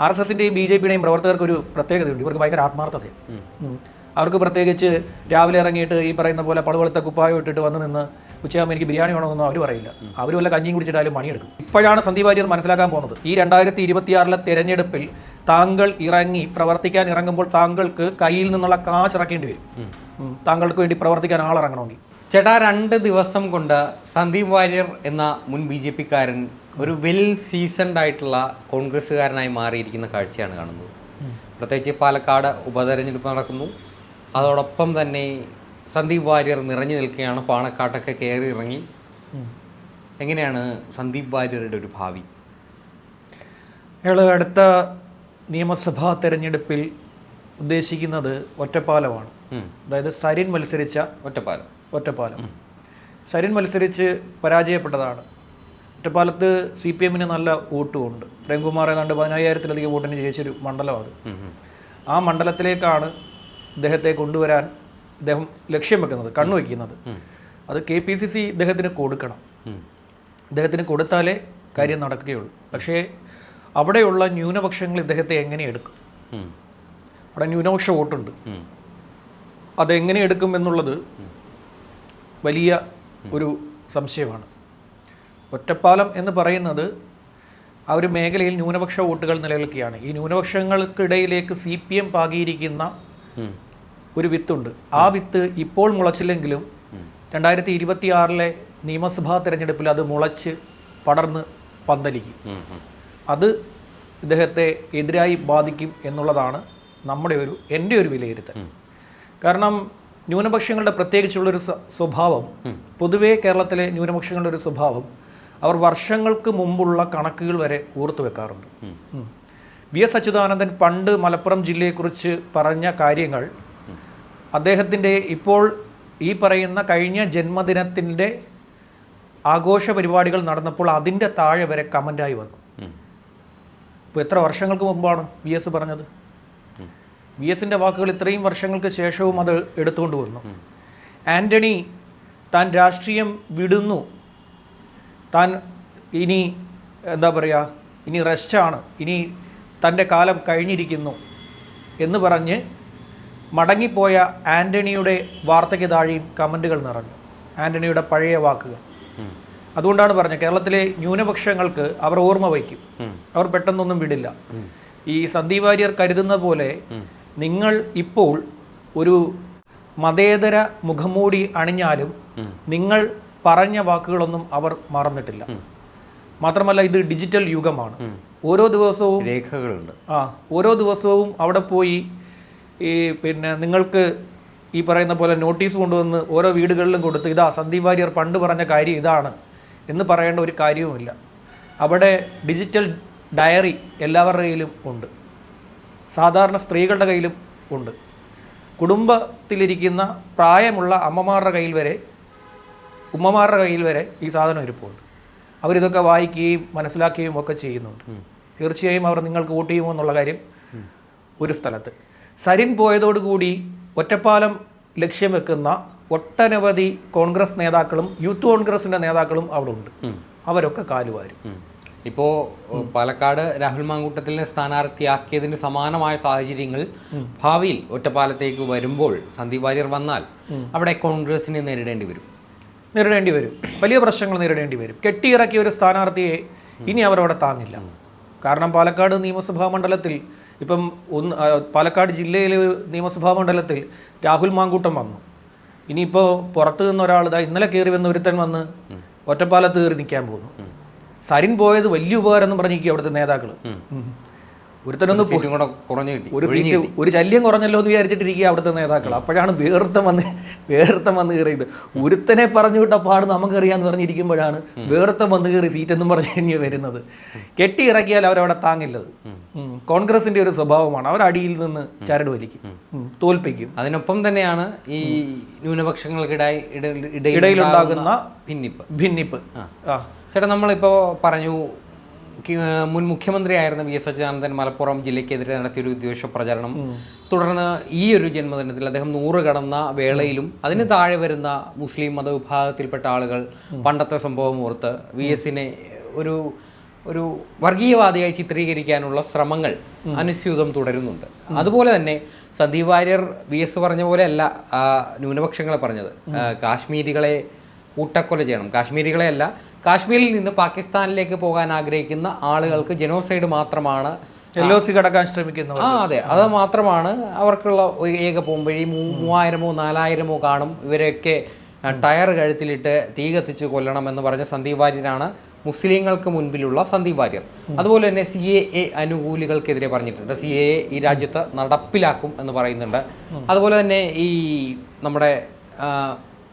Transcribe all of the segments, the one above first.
R S എസിന്റെയും B J പിയുടെയും പ്രവർത്തകർക്ക് ഒരു പ്രത്യേകതയുണ്ട്. ഇവർക്ക് ഭയങ്കര ആത്മാർത്ഥതയാണ് ഉം. അവർക്ക് പ്രത്യേകിച്ച് രാവിലെ ഇറങ്ങിയിട്ട് ഈ പറയുന്ന പോലെ പളുവെളുത്ത കുപ്പായം ഇട്ടിട്ട് വന്ന് നിന്ന് ഉച്ചയാകുമ്പോൾ എനിക്ക് ബിരിയാണി വേണമെന്നൊന്നും അവർ പറയില്ല. അവർ വല്ല കഞ്ഞിയും കുടിച്ചിട്ടാലും മണിയെടുക്കും ഇപ്പോഴാണ് സന്ദീപ് വാര്യർ മനസ്സിലാക്കാൻ പോകുന്നത്. ഈ രണ്ടായിരത്തി ഇരുപത്തിയാറിലെ തെരഞ്ഞെടുപ്പിൽ താങ്കൾ ഇറങ്ങി പ്രവർത്തിക്കാൻ ഇറങ്ങുമ്പോൾ താങ്കൾക്ക് കയ്യിൽ നിന്നുള്ള കാശ് ഇറക്കേണ്ടി വരും. താങ്കൾക്ക് വേണ്ടി പ്രവർത്തിക്കാൻ ആളിറങ്ങണമെങ്കിൽ ചേട്ടാ രണ്ട് ദിവസം കൊണ്ട് സന്ദീപ് വാര്യർ എന്ന മുൻ ബി ജെ പിക്കാരൻ ഒരു വെൽ സീസൺഡ് ആയിട്ടുള്ള കോൺഗ്രസ്സുകാരനായി മാറിയിരിക്കുന്ന കാഴ്ചയാണ് കാണുന്നത്. പ്രത്യേകിച്ച് പാലക്കാട് ഉപതെരഞ്ഞെടുപ്പ് നടക്കുന്നു. അതോടൊപ്പം തന്നെ സന്ദീപ് വാര്യർ നിറഞ്ഞു നിൽക്കുകയാണ്. പാണക്കാട്ടൊക്കെ കയറി ഇറങ്ങി. എങ്ങനെയാണ് സന്ദീപ് വാര്യരുടെ ഒരു ഭാവി? അയാൾ അടുത്ത നിയമസഭാ തെരഞ്ഞെടുപ്പിൽ ഉദ്ദേശിക്കുന്നത് ഒറ്റപ്പാലമാണ്. അതായത് സരിൻ മത്സരിച്ച ഒറ്റപ്പാലം. ഒറ്റപ്പാലം. സരിൻ മത്സരിച്ച് പരാജയപ്പെട്ടതാണ്. ഒറ്റപ്പാലത്ത് സി പി എമ്മിന് നല്ല വോട്ടുമുണ്ട്. പ്രേംകുമാർ ഏതാണ്ട് പതിനായിരത്തിലധികം വോട്ടിന് ജയിച്ചൊരു മണ്ഡലമാണ് അത്. ആ മണ്ഡലത്തിലേക്കാണ് ഇദ്ദേഹത്തെ കൊണ്ടുവരാൻ ഇദ്ദേഹം ലക്ഷ്യം വെക്കുന്നത് കണ്ണുവെക്കുന്നത് അത് കെ പി സി സി ഇദ്ദേഹത്തിന് കൊടുക്കണം. ഇദ്ദേഹത്തിന് കൊടുത്താലേ കാര്യം നടക്കുകയുള്ളൂ. പക്ഷേ അവിടെയുള്ള ന്യൂനപക്ഷങ്ങൾ ഇദ്ദേഹത്തെ എങ്ങനെ എടുക്കും? അവിടെ ന്യൂനപക്ഷ വോട്ടുണ്ട്. അതെങ്ങനെ എടുക്കും എന്നുള്ളത് വലിയ ഒരു സംശയമാണ്. ഒറ്റപ്പാലം എന്ന് പറയുന്നത് ആ ഒരു മേഖലയിൽ ന്യൂനപക്ഷ വോട്ടുകൾ നിലനിൽക്കുകയാണ്. ഈ ന്യൂനപക്ഷങ്ങൾക്കിടയിലേക്ക് സി പി എം പാകിയിരിക്കുന്ന ഒരു വിത്തുണ്ട്. ആ വിത്ത് ഇപ്പോൾ മുളച്ചില്ലെങ്കിലും രണ്ടായിരത്തി ഇരുപത്തി ആറിലെ നിയമസഭാ തെരഞ്ഞെടുപ്പിൽ അത് മുളച്ച് പടർന്ന് പന്തലിക്കും. അത് ഇദ്ദേഹത്തെ എതിരായി ബാധിക്കും എന്നുള്ളതാണ് നമ്മുടെ ഒരു എന്റെ ഒരു വിലയിരുത്തൽ. കാരണം ന്യൂനപക്ഷങ്ങളുടെ പ്രത്യേകിച്ചുള്ളൊരു സ്വ- സ്വഭാവം പൊതുവേ കേരളത്തിലെ ന്യൂനപക്ഷങ്ങളുടെ ഒരു സ്വഭാവം അവർ വർഷങ്ങൾക്ക് മുമ്പുള്ള കണക്കുകൾ വരെ ഓർത്തു വെക്കാറുണ്ട്. വി എസ് അച്യുതാനന്ദൻ പണ്ട് മലപ്പുറം ജില്ലയെക്കുറിച്ച് പറഞ്ഞ കാര്യങ്ങൾ അദ്ദേഹത്തിന്റെ ഇപ്പോൾ ഈ പറയുന്ന കഴിഞ്ഞ ജന്മദിനത്തിന്റെ ആഘോഷ പരിപാടികൾ നടന്നപ്പോൾ അതിന്റെ താഴെ വരെ കമന്റായി വന്നു. ഇപ്പോൾ എത്ര വർഷങ്ങൾക്ക് മുമ്പാണ് വി എസ് പറഞ്ഞത്? വി എസിന്റെ വാക്കുകൾ ഇത്രയും വർഷങ്ങൾക്ക് ശേഷവും അത് എടുത്തുകൊണ്ട് വന്നു. ആന്റണി താൻ രാഷ്ട്രീയം വിടുന്നു. താൻ ഇനി എന്താ പറയുക ഇനി റെസ്റ്റാണ് ഇനി തന്റെ കാലം കഴിഞ്ഞിരിക്കുന്നു എന്ന് പറഞ്ഞ് മടങ്ങിപ്പോയ ആന്റണിയുടെ വാർത്തയ്ക്ക് താഴെയും കമന്റുകൾ നിറഞ്ഞു. ആന്റണിയുടെ പഴയ വാക്കുകൾ. അതുകൊണ്ടാണ് പറഞ്ഞത് കേരളത്തിലെ ന്യൂനപക്ഷങ്ങൾക്ക് അവർ ഓർമ്മ വയ്ക്കും. അവർ പെട്ടെന്നൊന്നും വിടില്ല. ഈ സന്ദീപ് വാര്യർ കരുതുന്ന പോലെ നിങ്ങൾ ഇപ്പോൾ ഒരു മതേതര മുഖംമൂടി അണിഞ്ഞാലും നിങ്ങൾ പറഞ്ഞ വാക്കുകളൊന്നും അവർ മറന്നിട്ടില്ല. മാത്രമല്ല ഇത് ഡിജിറ്റൽ യുഗമാണ്. ഓരോ ദിവസവും രേഖകളുണ്ട്. ആ ഓരോ ദിവസവും അവിടെ പോയി ഈ പിന്നെ നിങ്ങൾക്ക് ഈ പറയുന്ന പോലെ നോട്ടീസ് കൊണ്ടുവന്ന് ഓരോ വീടുകളിലും കൊടുത്ത് ഇതാ സന്ദീപ് വാര്യർ പണ്ട് പറഞ്ഞ കാര്യം ഇതാണ് എന്ന് പറയേണ്ട ഒരു കാര്യവുമില്ല. അവിടെ ഡിജിറ്റൽ ഡയറി എല്ലാവരുടെ കയ്യിലും ഉണ്ട്. സാധാരണ സ്ത്രീകളുടെ കയ്യിലും ഉണ്ട്. കുടുംബത്തിലിരിക്കുന്ന പ്രായമുള്ള അമ്മമാരുടെ കയ്യിൽ വരെ ഉമ്മമാരുടെ കയ്യിൽ വരെ ഈ സാധനം ഇരിപ്പുണ്ട്. അവരിതൊക്കെ വായിക്കുകയും മനസ്സിലാക്കുകയും ഒക്കെ ചെയ്യുന്നുണ്ട്. തീർച്ചയായും അവർ നിങ്ങൾക്ക് വോട്ട് ചെയ്യുമോ എന്നുള്ള കാര്യം ഒരു സ്ഥലത്ത്. സരിൻ പോയതോടുകൂടി ഒറ്റപ്പാലം ലക്ഷ്യം വെക്കുന്ന ഒട്ടനവധി കോൺഗ്രസ് നേതാക്കളും യൂത്ത് കോൺഗ്രസിന്റെ നേതാക്കളും അവിടെ ഉണ്ട്. അവരൊക്കെ കാലുവാരും. ഉം. ഇപ്പോ പാലക്കാട് രാഹുൽ മാങ്കൂട്ടത്തിനെ സ്ഥാനാർത്ഥിയാക്കിയതിന് സമാനമായ സാഹചര്യങ്ങൾ ഭാവിയിൽ ഒറ്റപ്പാലത്തേക്ക് വരുമ്പോൾ സന്ദീപ് വാര്യർ വന്നാൽ അവിടെ കോൺഗ്രസിനെ നേരിടേണ്ടി വരും. നേരിടേണ്ടി വരും. വലിയ പ്രശ്നങ്ങൾ നേരിടേണ്ടി വരും. കെട്ടിയിറക്കിയ ഒരു സ്ഥാനാർത്ഥിയെ ഇനി അവർ അവിടെ താങ്ങില്ല. കാരണം പാലക്കാട് നിയമസഭാ മണ്ഡലത്തിൽ ഇപ്പം ഒന്ന് പാലക്കാട് ജില്ലയിലെ ഒരു നിയമസഭാ മണ്ഡലത്തിൽ രാഹുൽ മാങ്കൂട്ടം വന്നു. ഇനിയിപ്പോൾ പുറത്തു നിന്ന് ഒരാൾ ഇതാ ഇന്നലെ കയറി വന്ന ഒരുത്തൻ വന്ന് ഒറ്റപ്പാലത്ത് കയറി നിൽക്കാൻ പോകുന്നു. സരിൻ പോയത് വലിയ ഉപകാരം എന്ന് പറഞ്ഞിരിക്കും അവിടുത്തെ നേതാക്കൾ ഒരുത്തനൊന്ന് കൂടെ കുറഞ്ഞു കിട്ടി. ഒരു സീറ്റ് ഒരു ശല്യം കുറഞ്ഞല്ലോ എന്ന് വിചാരിച്ചിട്ടിരിക്കുക അവിടുത്തെ നേതാക്കൾ. അപ്പോഴാണ് വേർത്തം വന്ന് വേർത്തം വന്ന് കയറിയത്. ഒരുത്തനെ പറഞ്ഞു വിട്ട പാട് നമുക്കറിയാന്ന് പറഞ്ഞിരിക്കുമ്പോഴാണ് വേർത്തം വന്ന് കയറി സീറ്റ് എന്നും പറഞ്ഞു കഴിഞ്ഞ് വരുന്നത്. കെട്ടി ഇറക്കിയാൽ അവരവിടെ താങ്ങില്ലത്. കോൺഗ്രസിന്റെ ഒരു സ്വഭാവമാണ്. അവർ അടിയിൽ നിന്ന് ചരട് വലിക്കും തോൽപ്പിക്കും. അതിനൊപ്പം തന്നെയാണ് ഈ ന്യൂനപക്ഷങ്ങൾക്കിടയിൽ ഇടയിലുണ്ടാകുന്ന ഉണ്ടാകുന്ന ഭിന്നിപ്പ്. ഭിന്നിപ്പ്. ചേട്ടാ നമ്മളിപ്പോൾ പറഞ്ഞു മുൻ മുഖ്യമന്ത്രിയായിരുന്ന വി എസ് അച്യുതാനന്ദൻ മലപ്പുറം ജില്ലയ്ക്കെതിരെ നടത്തിയൊരു ഉദ്ദേശ പ്രചരണം. തുടർന്ന് ഈ ഒരു ജന്മദിനത്തിൽ അദ്ദേഹം നൂറ് കടന്ന വേളയിലും അതിന് താഴെ വരുന്ന മുസ്ലിം മതവിഭാഗത്തിൽപ്പെട്ട ആളുകൾ പണ്ടത്തെ സംഭവം ഓർത്ത് വി എസിനെ ഒരു ഒരു വർഗീയവാദിയായി ചിത്രീകരിക്കാനുള്ള ശ്രമങ്ങൾ അനുസ്യൂതം തുടരുന്നുണ്ട്. അതുപോലെ തന്നെ സന്ദീപ് വാര്യർ വി എസ് പറഞ്ഞ പോലെയല്ല ന്യൂനപക്ഷങ്ങളെ പറഞ്ഞത്. കാശ്മീരികളെ കൂട്ടക്കൊല ചെയ്യണം. കാശ്മീരികളെ അല്ല കാശ്മീരിൽ നിന്ന് പാകിസ്ഥാനിലേക്ക് പോകാൻ ആഗ്രഹിക്കുന്ന ആളുകൾക്ക് ജനോസൈഡ് മാത്രമാണ് എൽ ഒ സി കടക്കാൻ ശ്രമിക്കുന്നവർ. ആ അതെ. അത് മാത്രമാണ് അവർക്കുള്ള ഏക പോംവഴി മൂവായിരമോ നാലായിരമോ കാണും. ഇവരെയൊക്കെ ടയർ കഴുത്തിലിട്ട് തീ കത്തിച്ച് കൊല്ലണം എന്ന് പറഞ്ഞ സന്ദീപ് വാര്യരാണ് മുസ്ലിങ്ങൾക്ക് മുൻപിലുള്ള സന്ദീപ് വാര്യർ. അതുപോലെ തന്നെ സി എ എ അനുകൂലികൾക്കെതിരെ പറഞ്ഞിട്ടുണ്ട്. സി എ എ ഈ രാജ്യത്ത് നടപ്പിലാക്കും എന്ന് പറയുന്നുണ്ട്. അതുപോലെ തന്നെ ഈ നമ്മുടെ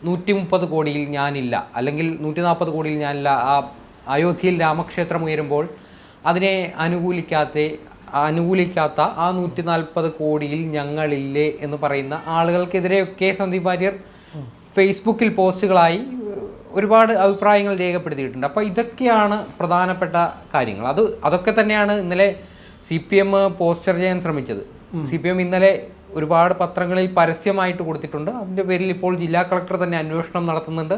നൂറ്റി മുപ്പത് കോടിയിൽ ഞാനില്ല. അല്ലെങ്കിൽ നൂറ്റി നാൽപ്പത് കോടിയിൽ ഞാനില്ല. ആ അയോധ്യയിൽ രാമക്ഷേത്രം ഉയരുമ്പോൾ അതിനെ അനുകൂലിക്കാത്ത അനുകൂലിക്കാത്ത ആ നൂറ്റി നാൽപ്പത് കോടിയിൽ ഞങ്ങളില്ലേ എന്ന് പറയുന്ന ആളുകൾക്കെതിരെയൊക്കെ സന്ദീപ് വാര്യർ ഫേസ്ബുക്കിൽ പോസ്റ്റുകളായി ഒരുപാട് അഭിപ്രായങ്ങൾ രേഖപ്പെടുത്തിയിട്ടുണ്ട്. അപ്പോൾ ഇതൊക്കെയാണ് പ്രധാനപ്പെട്ട കാര്യങ്ങൾ. അത് അതൊക്കെ തന്നെയാണ് ഇന്നലെ സി പി എം പോസ്റ്റർ ചെയ്യാൻ ശ്രമിച്ചത്. സി പി എം ഇന്നലെ ഒരുപാട് പത്രങ്ങളിൽ പരസ്യമായിട്ട് കൊടുത്തിട്ടുണ്ട്. അതിന്റെ പേരിൽ ഇപ്പോൾ ജില്ലാ കളക്ടർ തന്നെ അന്വേഷണം നടത്തുന്നുണ്ട്.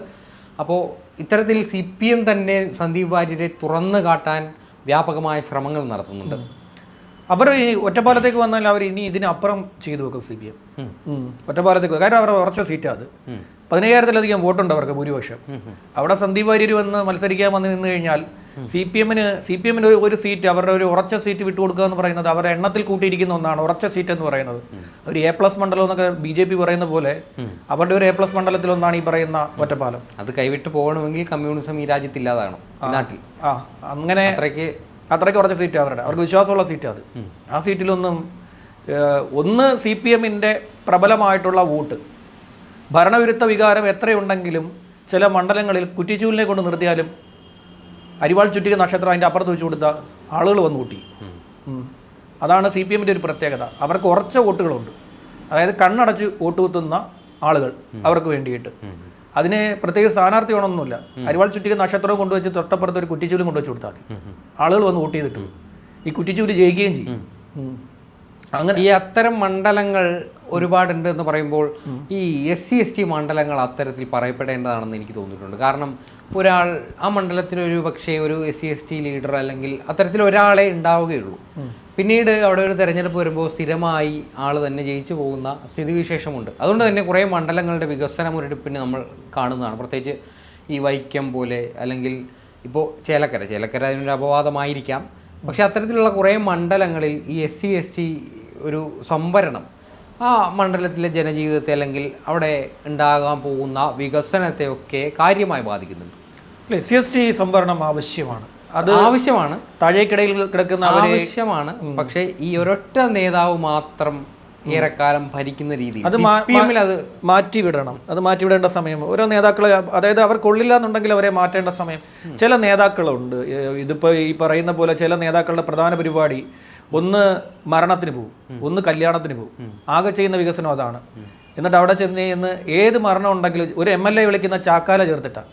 അപ്പോൾ ഇത്തരത്തിൽ സി പി എം തന്നെ സന്ദീപ് വാര്യരെ തുറന്നു കാട്ടാൻ വ്യാപകമായ ശ്രമങ്ങൾ നടത്തുന്നുണ്ട്. അവർ ഈ ഒറ്റപ്പാലത്തേക്ക് വന്നാൽ അവർ ഇനി ഇതിനപ്പുറം ചെയ്തു വെക്കും സി പി എം. ഒറ്റപ്പാലത്തേക്ക് കാരണം അവർ ഉറച്ച സീറ്റാണ് അത്. പതിനയ്യായിരത്തിലധികം വോട്ടുണ്ട് അവർക്ക് ഭൂരിപക്ഷം. അവിടെ സന്ദീപ് വാര്യർ വന്ന് മത്സരിക്കാൻ വന്ന് നിന്ന് കഴിഞ്ഞാൽ സി പി എമ്മിന് സി പി എമ്മിന് ഒരു സീറ്റ് അവരുടെ ഒരു ഉറച്ച സീറ്റ് വിട്ടുകൊടുക്കുക എന്ന് പറയുന്നത് അവരുടെ എണ്ണത്തിൽ കൂട്ടിയിരിക്കുന്ന ഒന്നാണ് ഉറച്ച സീറ്റ് എന്ന് പറയുന്നത്. ഒരു എ പ്ലസ് മണ്ഡലം എന്നൊക്കെ ബി ജെ പി പറയുന്ന പോലെ അവരുടെ ഒരു എ പ്ലസ് മണ്ഡലത്തിൽ ഒന്നാണ് ഈ പറയുന്ന ഒറ്റപ്പാലം. അത് കൈവിട്ട് പോകണമെങ്കിൽ കമ്മ്യൂണിസം ഈ രാജ്യത്ത് ഇല്ലാതാണ് നാട്ടിൽ. ആ അങ്ങനെ അത്രയ്ക്ക് അത്രയ്ക്ക് കുറച്ച് സീറ്റ് അവരുടെ അവർക്ക് വിശ്വാസമുള്ള സീറ്റ് അത്. ആ സീറ്റിലൊന്നും ഒന്ന് സി പി എമ്മിന്റെ പ്രബലമായിട്ടുള്ള വോട്ട്. ഭരണവിരുദ്ധ വികാരം എത്രയുണ്ടെങ്കിലും ചില മണ്ഡലങ്ങളിൽ കുറ്റിച്ചൂലിനെ കൊണ്ട് നിർത്തിയാലും അരിവാൾ ചുറ്റിക നക്ഷത്രം അതിന്റെ അപ്പുറത്ത് വെച്ച് കൊടുത്ത ആളുകൾ വന്നു കൂട്ടി. അതാണ് സി പി എമ്മിന്റെ ഒരു പ്രത്യേകത. അവർക്ക് ഉറച്ച വോട്ടുകളുണ്ട്. അതായത് കണ്ണടച്ച് വോട്ട് കുത്തുന്ന ആളുകൾ അവർക്ക് വേണ്ടിയിട്ട്. അതിന് പ്രത്യേക സ്ഥാനാർത്ഥി വേണമെന്നില്ല അരിവാൾ ചുറ്റിക നക്ഷത്രവും കൊണ്ടുവച്ച് തൊട്ടപ്പുറത്ത് ഒരു കുറ്റിച്ചൂലും കൊണ്ടുവച്ച് കൊടുത്താൽ മതി. ആളുകൾ വന്ന് വോട്ട് ചെയ്തിട്ട്. ഈ കുറ്റിച്ചൂൽ ജയിക്കുകയും ചെയ്യും. അങ്ങനെ ഈ അത്തരം മണ്ഡലങ്ങൾ ഒരുപാടുണ്ട് എന്ന് പറയുമ്പോൾ ഈ എസ് സി എസ് ടി മണ്ഡലങ്ങൾ അത്തരത്തിൽ പറയപ്പെടേണ്ടതാണെന്ന് എനിക്ക് തോന്നിയിട്ടുണ്ട്. കാരണം ഒരാൾ ആ മണ്ഡലത്തിൽ ഒരു പക്ഷേ ഒരു S C S T leader അല്ലെങ്കിൽ അത്തരത്തിൽ ഒരാളെ ഉണ്ടാവുകയുള്ളൂ. പിന്നീട് അവിടെ ഒരു തെരഞ്ഞെടുപ്പ് വരുമ്പോൾ സ്ഥിരമായി ആൾ തന്നെ ജയിച്ചു പോകുന്ന സ്ഥിതിവിശേഷമുണ്ട്. അതുകൊണ്ട് തന്നെ കുറേ മണ്ഡലങ്ങളുടെ വികസന മുരടിപ്പിന് നമ്മൾ കാണുന്നതാണ്. പ്രത്യേകിച്ച് ഈ വൈക്കം പോലെ അല്ലെങ്കിൽ ഇപ്പോൾ ചേലക്കര. ചേലക്കര അതിനൊരു അപവാദമായിരിക്കാം. പക്ഷേ അത്തരത്തിലുള്ള കുറേ മണ്ഡലങ്ങളിൽ ഈ എസ് സി എസ് ടി ഒരു സംവരണം ആ മണ്ഡലത്തിലെ ജനജീവിതത്തെ അല്ലെങ്കിൽ അവിടെ ഉണ്ടാകാൻ പോകുന്ന വികസനത്തെയൊക്കെ കാര്യമായി ബാധിക്കുന്നുണ്ട്. അല്ലേ സി എസ് ടി സംവരണം ആവശ്യമാണ്. അത് ആവശ്യമാണ്. താഴേക്കിടയിൽ കിടക്കുന്ന ആവശ്യമാണ്. പക്ഷേ ഈ ഒരൊറ്റ നേതാവ് മാത്രം ഏറെക്കാലം ഭരിക്കുന്ന രീതി അത് അത് മാറ്റിവിടണം. അത് മാറ്റിവിടേണ്ട സമയം. ഓരോ നേതാക്കളെ അതായത് അവർ കൊള്ളില്ല എന്നുണ്ടെങ്കിൽ അവരെ മാറ്റേണ്ട സമയം. ചില നേതാക്കളുണ്ട്. ഇതിപ്പോൾ ഈ പറയുന്ന പോലെ ചില നേതാക്കളുടെ പ്രധാന പരിപാടി ഒന്ന് മരണത്തിന് പോകും ഒന്ന് കല്യാണത്തിന് പോകും. ആകെ ചെയ്യുന്ന വികസനം അതാണ്. എന്നിട്ട് അവിടെ ചെന്ന് ഇന്ന് ഏത് മരണം ഉണ്ടെങ്കിലും ഒരു എം എൽ എ വിളിക്കുന്ന ചാക്കാല ചേർത്തിട്ടാ.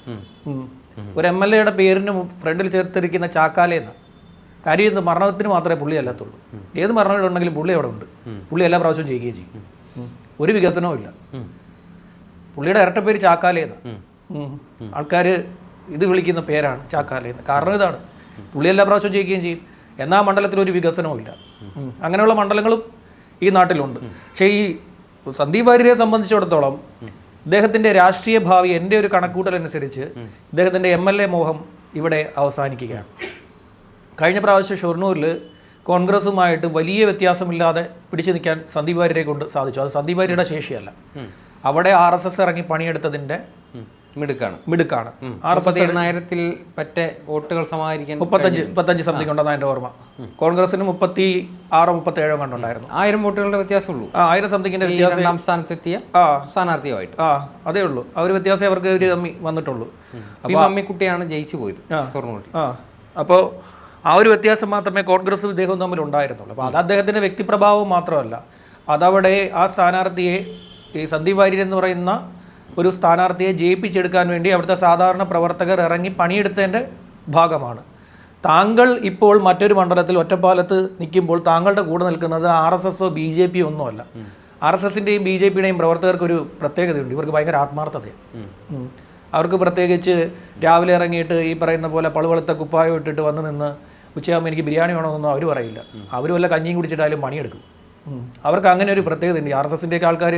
ഒരു എം എൽ എയുടെ പേരിന് ഫ്രണ്ടിൽ ചേർത്തിരിക്കുന്ന ചാക്കാലയെന്ന. കാര്യം ഇത് മരണത്തിന് മാത്രമേ പുള്ളി അല്ലാത്തുള്ളൂ. ഏത് മരണം ഉണ്ടെങ്കിലും പുള്ളി അവിടെ ഉണ്ട്. പുള്ളി എല്ലാ പ്രാവശ്യവും ചെയ്യുകയും ചെയ്യും. ഒരു വികസനവും ഇല്ല. പുള്ളിയുടെ ഇരട്ട പേര് ചാക്കാലേന്ന് ആൾക്കാർ ഇത് വിളിക്കുന്ന പേരാണ് ചാക്കാലേന്ന് കാരണം ഇതാണ്. പുള്ളി എല്ലാ പ്രാവശ്യവും ചെയ്യുകയും ചെയ്യും. എന്നാ മണ്ഡലത്തിൽ ഒരു വികസനവും ഇല്ല. അങ്ങനെയുള്ള മണ്ഡലങ്ങളും ഈ നാട്ടിലുണ്ട്. പക്ഷേ ഈ സന്ദീപ് വാര്യരെ സംബന്ധിച്ചിടത്തോളം ഇദ്ദേഹത്തിന്റെ രാഷ്ട്രീയ ഭാവി എന്റെ ഒരു കണക്കൂട്ടലനുസരിച്ച് ഇദ്ദേഹത്തിന്റെ എം എൽ എ മോഹം ഇവിടെ അവസാനിക്കുകയാണ്. കഴിഞ്ഞ പ്രാവശ്യം ഷൊർണൂരിൽ കോൺഗ്രസുമായിട്ട് വലിയ വ്യത്യാസമില്ലാതെ പിടിച്ചു നിൽക്കാൻ സന്ദീപ് വാര്യരെ കൊണ്ട് സാധിച്ചു. അത് സന്ദീപ് വാര്യരുടെ ശേഷിയല്ല. അവിടെ ആർ എസ് എസ് ഇറങ്ങി പണിയെടുത്തതിന്റെ മിടുക്കാണ്. മിടുക്കാണ്. ആർ എസ് എണ്ണായിരത്തിൽ പറ്റ വോട്ടുകൾ സമാഹരിക്കാൻ മുപ്പത്തഞ്ച് മുപ്പത്തഞ്ച് സംതിങ് ഉണ്ടെന്നാണ് എന്റെ ഓർമ്മ. കോൺഗ്രസിന് മുപ്പത്തി ആറോ മുപ്പത്തി ഏഴോ കണ്ടുണ്ടായിരുന്നു ആയിരം വോട്ടുകളുടെ വ്യത്യാസമുള്ളൂ. ആയിരം സംതിങ്ങിന്റെ വ്യത്യാസം രണ്ടാം സ്ഥാനത്തെത്തിയ സ്ഥാനാർത്ഥിയുമായിട്ട്. ആ അതേ ഉള്ളൂ. ഒരു വ്യത്യാസം അവർക്ക് ഒരു തമ്മി വന്നിട്ടുള്ളൂ. അപ്പോൾ അമ്മിക്കുട്ടിയാണ് ജയിച്ചു പോയത് ഷൊർണൂരിൽ ആ. അപ്പോൾ ആ ഒരു വ്യത്യാസം മാത്രമേ കോൺഗ്രസ് ഇദ്ദേഹവും തമ്മിൽ ഉണ്ടായിരുന്നുള്ളൂ. അപ്പോൾ അത് അദ്ദേഹത്തിന്റെ വ്യക്തിപ്രഭാവം മാത്രമല്ല. അതവിടെ ആ സ്ഥാനാർത്ഥിയെ ഈ സന്ദീപ് വാര്യർ എന്ന് പറയുന്ന ഒരു സ്ഥാനാർത്ഥിയെ ജയിപ്പിച്ചെടുക്കാൻ വേണ്ടി അവിടുത്തെ സാധാരണ പ്രവർത്തകർ ഇറങ്ങി പണിയെടുത്തതിന്റെ ഭാഗമാണ്. താങ്കൾ ഇപ്പോൾ മറ്റൊരു മണ്ഡലത്തിൽ ഒറ്റപ്പാലത്ത് നിൽക്കുമ്പോൾ താങ്കളുടെ കൂടെ നിൽക്കുന്നത് ആർ എസ് എസോ ബി ജെ പിയോ ഒന്നുമല്ല. ആർ എസ് എസിന്റെയും ബി ജെ പിയുടെയും പ്രവർത്തകർക്ക് ഒരു പ്രത്യേകതയുണ്ട്. ഇവർക്ക് ഭയങ്കര ആത്മാർത്ഥതയാണ്. അവർക്ക് പ്രത്യേകിച്ച് രാവിലെ ഇറങ്ങിയിട്ട് ഈ പറയുന്ന പോലെ പളുവളുത്ത കുപ്പായം ഇട്ടിട്ട് വന്ന് നിന്ന് ഉച്ചയാകുമ്പോൾ എനിക്ക് ബിരിയാണി വേണമെന്നൊന്നും അവർ പറയില്ല. അവർ വല്ല കഞ്ഞിയും കുടിച്ചിട്ടായാലും പണിയെടുക്കും. അവർക്ക് അങ്ങനെ ഒരു പ്രത്യേകത ഉണ്ട് ആർ എസ് എസിന്റെയൊക്കെ ആൾക്കാർ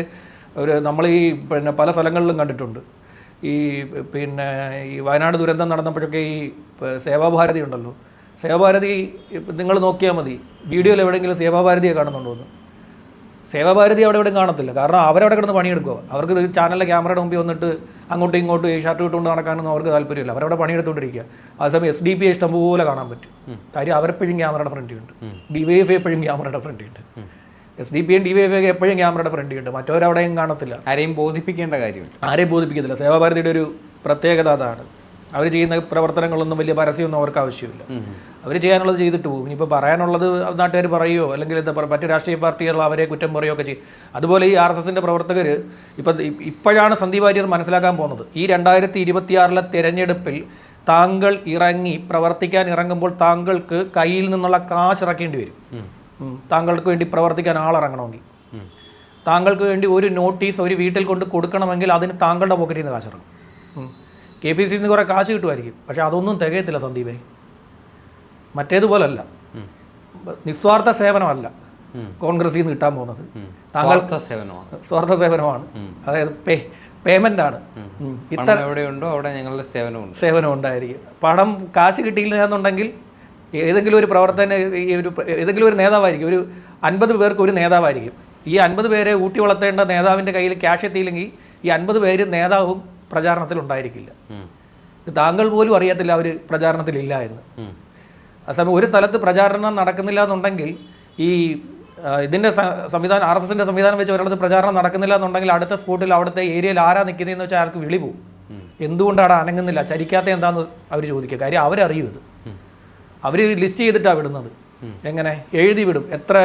ഒരു നമ്മൾ ഈ പിന്നെ പല സ്ഥലങ്ങളിലും കണ്ടിട്ടുണ്ട്. ഈ പിന്നെ ഈ വയനാട് ദുരന്തം നടന്നപ്പോഴൊക്കെ ഈ സേവാഭാരതി ഉണ്ടല്ലോ. സേവാഭാരതി നിങ്ങൾ നോക്കിയാൽ മതി. വീഡിയോയിൽ എവിടെയെങ്കിലും സേവാഭാരതിയെ കാണുന്നുണ്ടോ എന്ന്. സേവാഭാരതി അവിടെ എവിടെയും കാണത്തില്ല. കാരണം അവരവിടെ കിടന്ന് പണിയെടുക്കുക അവർക്ക് ചാനലിലെ ക്യാമറയുടെ മുമ്പിൽ വന്നിട്ട് അങ്ങോട്ടും ഇങ്ങോട്ടും ഈ ഷർട്ട് ഇട്ടുകൊണ്ട് നടക്കാനൊന്നും അവർക്ക് താല്പര്യമില്ല. അവരവിടെ പണിയെടുത്തുകൊണ്ടിരിക്കുക അതേസമയം എസ് ഡി പി ഇഷ്ടംപോലെ കാണാൻ പറ്റും. കാര്യം അവരെപ്പോഴും ക്യാമറയുടെ ഫ്രണ്ടിയുണ്ട് ഡി വൈ എഫ് എപ്പോഴും ക്യാമറയുടെ ഫ്രണ്ടിൽ ഉണ്ട് എസ് ഡി പിയും ഡി വൈ എഫ് എപ്പോഴും ക്യാമറയുടെ ഫ്രണ്ടിൽ ഉണ്ട് മറ്റവരവിടെയും കാണത്തില്ല. ആരെയും ബോധിപ്പിക്കേണ്ട കാര്യമില്ല. ആരെയും ബോധിപ്പിക്കത്തില്ല. സേവാഭാരതിയുടെ ഒരു പ്രത്യേകത അതാണ്. അവർ ചെയ്യുന്ന പ്രവർത്തനങ്ങളൊന്നും വലിയ പരസ്യമൊന്നും അവർക്ക് ആവശ്യമില്ല. അവർ ചെയ്യാനുള്ളത് ചെയ്തിട്ട് പോകും. ഇനിയിപ്പോൾ പറയാനുള്ളത് നാട്ടുകാർ പറയുമോ അല്ലെങ്കിൽ എന്താ പറയുക മറ്റു രാഷ്ട്രീയ പാർട്ടികളോ അവരെ കുറ്റം പറയുകയോ ഒക്കെ ചെയ്യും. അതുപോലെ ഈ ആർ എസ് എസിന്റെ പ്രവർത്തകർ ഇപ്പം ഇപ്പോഴാണ് സന്ദീപ് വാര്യർ മനസ്സിലാക്കാൻ പോകുന്നത്. ഈ രണ്ടായിരത്തി ഇരുപത്തിയാറിലെ തിരഞ്ഞെടുപ്പിൽ താങ്കൾ ഇറങ്ങി പ്രവർത്തിക്കാൻ ഇറങ്ങുമ്പോൾ താങ്കൾക്ക് കയ്യിൽ നിന്നുള്ള കാശ് ഇറക്കേണ്ടി വരും. താങ്കൾക്ക് വേണ്ടി പ്രവർത്തിക്കാൻ ആളിറങ്ങണമെങ്കിൽ. താങ്കൾക്ക് വേണ്ടി ഒരു നോട്ടീസ് ഒരു വീട്ടിൽ കൊണ്ട് കൊടുക്കണമെങ്കിൽ അതിന് താങ്കളുടെ പോക്കറ്റിൽ നിന്ന് കാശിറങ്ങും. കെ പി സി നിന്ന് കുറേ കാശ് കിട്ടുമായിരിക്കും. പക്ഷേ അതൊന്നും തികയത്തില്ല സന്ദീപേ. മറ്റേതുപോലല്ല. നിസ്വാർത്ഥ സേവനമല്ല കോൺഗ്രസിൽ നിന്ന് കിട്ടാൻ പോകുന്നത്. താങ്കൾ സ്വാർത്ഥ സേവനമാണ്. സ്വാർത്ഥ സേവനമാണ്. അതായത് പേ പേയ്മെന്റ് ആണ്. ഇത്ര എവിടെയുണ്ടോ അവിടെ ഞങ്ങളുടെ സേവനമുണ്ട്. സേവനം ഉണ്ടായിരിക്കും പണം കാശ് കിട്ടിയില്ല എന്നുണ്ടെങ്കിൽ ഏതെങ്കിലും ഒരു പ്രവർത്തന ഈ ഒരു ഏതെങ്കിലും ഒരു നേതാവായിരിക്കും. ഒരു അൻപത് പേർക്ക് ഒരു നേതാവായിരിക്കും. ഈ അൻപത് പേരെ ഊട്ടി വളർത്തേണ്ട നേതാവിന്റെ കയ്യിൽ ക്യാഷ് എത്തിയില്ലെങ്കിൽ ഈ അൻപത് പേര് നേതാവും പ്രചാരണത്തിൽ ഉണ്ടായിരിക്കില്ല. താങ്കൾ പോലും അറിയത്തില്ല അവർ പ്രചാരണത്തിലില്ല എന്ന്. അതേസമയം ഒരു സ്ഥലത്ത് പ്രചാരണം നടക്കുന്നില്ല എന്നുണ്ടെങ്കിൽ ഈ ഇതിന്റെ സംവിധാനം ആർ എസ് എസിന്റെ സംവിധാനം വെച്ച് ഒരിടത്ത് പ്രചാരണം നടക്കുന്നില്ല എന്നുണ്ടെങ്കിൽ അടുത്ത സ്പോട്ടിൽ അവിടുത്തെ ഏരിയയിൽ ആരാ നിൽക്കുന്നതെന്ന് വെച്ചാൽ ആർക്ക് വിളി പോകും എന്തുകൊണ്ടാണ് അനങ്ങുന്നില്ല? ചരിക്കാത്ത എന്താന്ന് അവർ ചോദിക്കുക കാര്യം അവരറിയും ഇത്. അവർ ലിസ്റ്റ് ചെയ്തിട്ടാണ് വിടുന്നത്. എങ്ങനെ? എഴുതി വിടും. എത്ര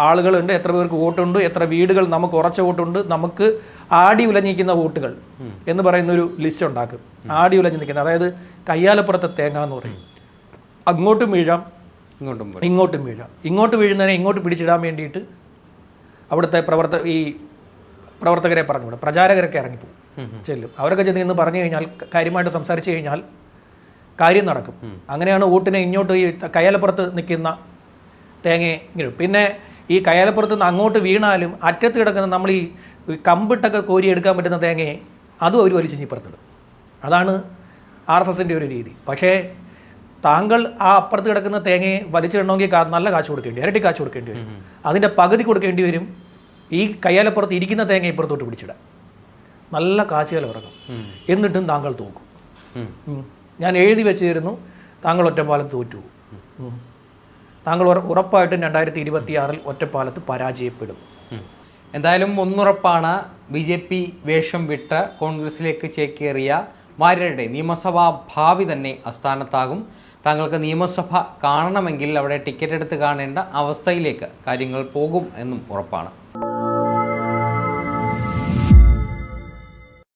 ആളുകളുണ്ട് എത്ര പേർക്ക് വോട്ടുണ്ട് എത്ര വീടുകൾ നമുക്ക് ഉറച്ച വോട്ടുണ്ട് നമുക്ക് ആടി ഉലഞ്ഞിക്കുന്ന വോട്ടുകൾ എന്ന് പറയുന്ന ഒരു ലിസ്റ്റ് ഉണ്ടാക്കും. ആടി ഉലഞ്ഞു നിൽക്കുന്ന അതായത് കയ്യാലപ്പുറത്തെ തേങ്ങ എന്ന് പറയും. അങ്ങോട്ടും വീഴാം ഇങ്ങോട്ടും ഇങ്ങോട്ടും വീഴാം. ഇങ്ങോട്ട് വീഴുന്നതിനെ ഇങ്ങോട്ട് പിടിച്ചിടാൻ വേണ്ടിയിട്ട് അവിടുത്തെ പ്രവർത്ത ഈ പ്രവർത്തകരെ പറഞ്ഞുവിടും. പ്രചാരകരൊക്കെ ഇറങ്ങിപ്പോകും ചെല്ലും. അവരൊക്കെ ചെന്ന് ഇന്ന് പറഞ്ഞു കഴിഞ്ഞാൽ കാര്യമായിട്ട് സംസാരിച്ചു കഴിഞ്ഞാൽ കാര്യം നടക്കും. അങ്ങനെയാണ് വോട്ടിനെ ഇങ്ങോട്ട് ഈ കയ്യാലപ്പുറത്ത് നിൽക്കുന്ന തേങ്ങയെ ഇങ്ങനെ. പിന്നെ ഈ കയ്യാലപ്പുറത്ത് നിന്ന് അങ്ങോട്ട് വീണാലും അറ്റത്ത് കിടക്കുന്ന നമ്മൾ ഈ കമ്പിട്ടൊക്കെ കോരി എടുക്കാൻ പറ്റുന്ന തേങ്ങയെ അതും അവർ വലിച്ചിഞ്ഞിപ്പുറത്തിടും അതാണ് ആർ എസ് എസിന്റെ ഒരു രീതി. പക്ഷേ താങ്കൾ ആ അപ്പുറത്ത് കിടക്കുന്ന തേങ്ങയെ വലിച്ചിടണമെങ്കിൽ നല്ല കാശ് കൊടുക്കേണ്ടി വരും. ഇരട്ടി കാശ് കൊടുക്കേണ്ടി വരും. അതിന്റെ പകുതി കൊടുക്കേണ്ടി വരും. ഈ കയ്യാലപ്പുറത്ത് ഇരിക്കുന്ന തേങ്ങ ഇപ്പുറത്തോട്ട് പിടിച്ചിടാൻ. നല്ല കാശുകൾ ഇറങ്ങും എന്നിട്ടും താങ്കൾ തോക്കും. ഞാൻ എഴുതി വെച്ചിരുന്നു താങ്കൾ ഒറ്റപ്പാലത്ത് തോറ്റു. താങ്കൾ ഉറ- ഉറപ്പായിട്ടും രണ്ടായിരത്തി ഇരുപത്തിയാറിൽ ഒറ്റപ്പാലത്ത് പരാജയപ്പെടും. എന്തായാലും ഒന്നുറപ്പാണ് ബി ജെ പി വേഷം വിട്ട് കോൺഗ്രസിലേക്ക് ചേക്കേറിയ വാര്യരുടെ നിയമസഭാ ഭാവി തന്നെ അസ്ഥാനത്താകും താങ്കൾക്ക് നിയമസഭ കാണണമെങ്കിൽ അവിടെ ടിക്കറ്റ് എടുത്ത് കാണേണ്ട അവസ്ഥയിലേക്ക് കാര്യങ്ങൾ പോകും എന്നും ഉറപ്പാണ്.